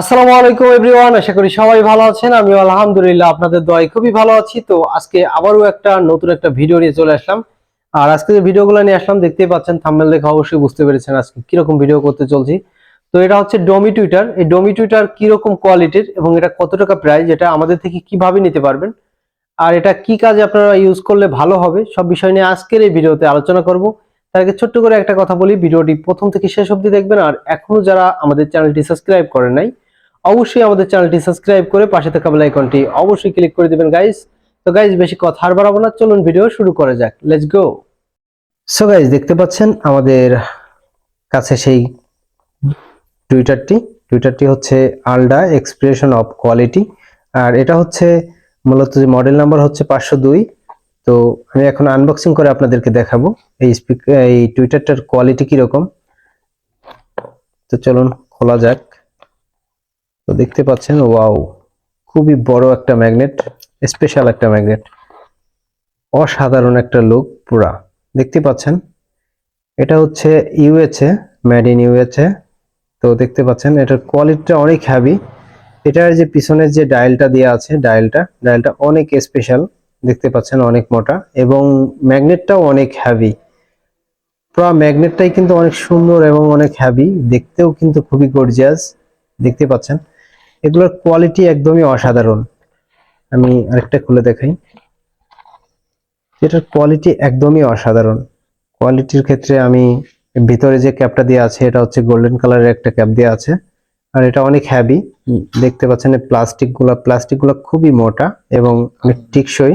আসসালামু আলাইকুম এভরিওয়ান, আশা করি সবাই ভালো আছেন। আমি আলহামদুলিল্লাহ আপনাদের দয় খুবই ভালো আছি। তো আজকে আবারও একটা নতুন একটা ভিডিও নিয়ে চলে আসলাম। আর আজকে যে ভিডিওগুলো নিয়ে আসলাম, দেখতেই পাচ্ছেন থাম্বনেল দেখে অবশ্যই বুঝতে পেরেছেন আজকে কীরকম ভিডিও করতে চলছি। তো এটা হচ্ছে ডমি টুইটার এই ডমি টুইটার কীরকম কোয়ালিটির এবং এটা কত টাকা প্রাইস এটা আমাদের থেকে কীভাবে নিতে পারবেন? আর এটা কি কাজে আপনারা ইউজ করলে ভালো হবে, সব বিষয় নিয়ে আজকের এই ভিডিওতে আলোচনা করব। তার আগে ছোট্ট করে একটা কথা বলি, ভিডিওটি প্রথম থেকে শেষ অবধি দেখবেন। আর এখনও যারা আমাদের চ্যানেলটি সাবস্ক্রাইব করেন নাই অবশ্যই আমাদের চ্যানেলটি সাবস্ক্রাইব করে পাশে থাকা বেল আইকনটি অবশ্যই ক্লিক করে দিবেন গাইস তো গাইস বেশি কথা আর বাড়াবো না। চলুন ভিডিও শুরু করা যাক। লেটস গো সো গাইস দেখতে পাচ্ছেন আমাদের কাছে সেই টুইটারটি। টুইটারটি হচ্ছে আলডা এক্সপ্রেশন অফ কোয়ালিটি আর এটা হচ্ছে মূলত যে মডেল নাম্বার হচ্ছে পাঁচশো দুই। তো, আমি এখন আনবক্সিং করে আপনাদেরকে দেখাবো এই স্পিকার এই টুইটারটার কোয়ালিটি কীরকম। তো, চলুন, খোলা যাক। তো দেখতে পাচ্ছেন, ওয়াও, খুবই বড় একটা ম্যাগনেট, স্পেশাল একটা ম্যাগনেট। অসাধারণ একটা লুক পুরা। দেখতে পাচ্ছেন, এটা হচ্ছে ইউএসএ মেড ইন ইউএসএ তো দেখতে পাচ্ছেন, এটার কোয়ালিটিটা অনেক হ্যাভি এটার যে পিছনের যে ডায়ালটা দেওয়া আছে, ডায়ালটা ডায়ালটা অনেক স্পেশাল। দেখতে পাচ্ছেন, অনেক মোটা এবং ম্যাগনেটটাও অনেক হ্যাভি পুরো ম্যাগনেটটাই কিন্তু অনেক সুন্দর এবং অনেক হ্যাভি দেখতেও কিন্তু খুবই গর্জিয়াস দেখতে পাচ্ছেন এগুলোর কোয়ালিটি একদমই অসাধারণ। আমি আরেকটা খুলে দেখাই। এটার কোয়ালিটি একদমই অসাধারণ। কোয়ালিটির ক্ষেত্রে আমি ভিতরে যে ক্যাপটা দেওয়া আছে, এটা হচ্ছে গোল্ডেন কালারের একটা ক্যাপ দেওয়া আছে। আর এটা অনেক হ্যাভি দেখতে পাচ্ছেন এই প্লাস্টিকগুলা খুবই মোটা এবং অনেক টিকসই।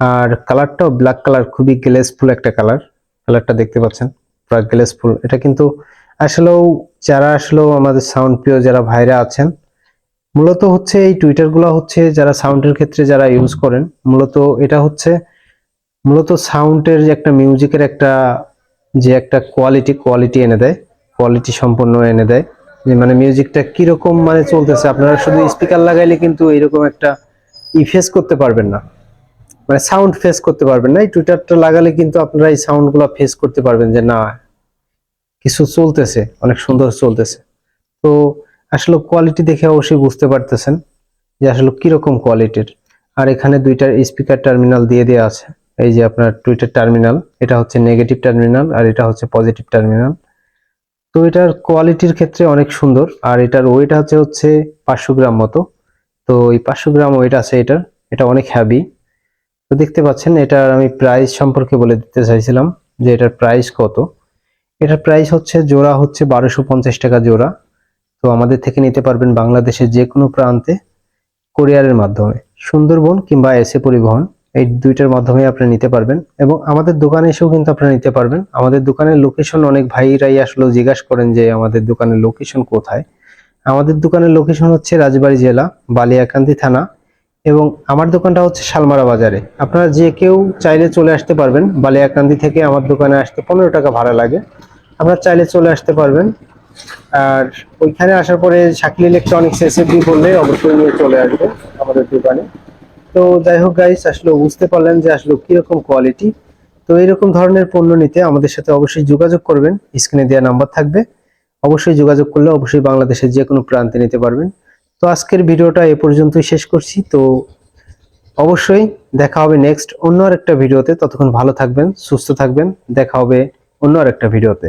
আর কালারটাও ব্ল্যাক কালার খুবই গ্লেসফুল একটা কালার কালারটা দেখতে পাচ্ছেন, পুরো গ্লেসফুল এটা কিন্তু আসলেও যারা আসলেও আমাদের সাউন্ড প্রিয়, যারা ভাইরা আছেন, মূলত হচ্ছে এই টুইটারগুলো হচ্ছে যারা সাউন্ডের ক্ষেত্রে যারা ইউজ করেন, মূলত এটা হচ্ছে, মূলত সাউন্ডের যে একটা মিউজিকের একটা, যে একটা কোয়ালিটি কোয়ালিটি এনে দেয় কোয়ালিটি সম্পন্ন এনে দেয়, যে মানে মিউজিকটা কীরকম মানে চলতেছে, আপনারা শুধু স্পিকার লাগাইলে কিন্তু এরকম একটা ই ফেস করতে পারবেন না। মানে সাউন্ড ফেস করতে পারবেন না, এই টুইটারটা লাগালে কিন্তু আপনারা এই সাউন্ডগুলো ফেস করতে পারবেন যে না কিছু চলতেছে, অনেক সুন্দর চলতেছে। তো আসলে কোয়ালিটি দেখে অবশ্যই বুঝতে পারতেছেন যে আসলে কীরকম কোয়ালিটির আর এখানে দুইটার স্পিকার টার্মিনাল দিয়ে দেওয়া আছে। এই যে আপনার টুইটার টার্মিনাল এটা হচ্ছে নেগেটিভ টার্মিনাল আর এটা হচ্ছে পজিটিভ টার্মিনাল তো এটার কোয়ালিটির ক্ষেত্রে অনেক সুন্দর। আর এটার ওয়েট আছে হচ্ছে পাঁচশো গ্রাম মতো। তো এই পাঁচশো গ্রাম ওয়েট আছে এটার। এটা অনেক হ্যাভি তো দেখতে পাচ্ছেন এটার আমি প্রাইস সম্পর্কে বলে দিতে চাইছিলাম যে এটার প্রাইস কত। এটার প্রাইস হচ্ছে, জোড়া হচ্ছে বারোশো পঞ্চাশ টাকা জোড়া। তো আমাদের থেকে নিতে পারবেন বাংলাদেশের যে কোনো প্রান্তে কোরিয়ারের মাধ্যমে। সুন্দরবন কিংবা এসে পরিবহন, এই দুইটার মাধ্যমে আপনি নিতে পারবেন। এবং আমাদের দোকানে এসেও কিন্তু আপনারা নিতে পারবেন। আমাদের দোকানের লোকেশন অনেক ভাইরাই আসলে, জিজ্ঞাসা করেন যে আমাদের দোকানের লোকেশন কোথায়। আমাদের দোকানের লোকেশন হচ্ছে রাজবাড়ী জেলা, বালিয়াকান্দি থানা। এবং আমার দোকানটা হচ্ছে শালমারা বাজারে। আপনারা যে কেউ চাইলে চলে আসতে পারবেন। বালিয়াকান্দি থেকে আমার দোকানে আসতে পনেরো টাকা ভাড়া লাগে। আপনারা চাইলে চলে আসতে পারবেন। আর ওইখানে আসার পরে শাকিল ইলেকট্রনিক্স এসএফডি বললে অবশ্যই নিয়ে চলে আসবে আমাদের দোকানে। তো যাই হোক গাইস আসলে বুঝতে পারলেন যে আসলে কীরকম কোয়ালিটি তো এরকম ধরনের পণ্য নিতে আমাদের সাথে অবশ্যই যোগাযোগ করবেন। স্ক্রিনে দেওয়া নাম্বার থাকবে। অবশ্যই যোগাযোগ করলে অবশ্যই বাংলাদেশের যে কোনো প্রান্তে নিতে পারবেন। তো আজকের ভিডিওটা এ পর্যন্তই শেষ করছি। তো অবশ্যই দেখা হবে নেক্সট অন্য আরেকটা ভিডিওতে। ততক্ষণ ভালো থাকবেন, সুস্থ থাকবেন। দেখা হবে অন্য আরেকটা ভিডিওতে।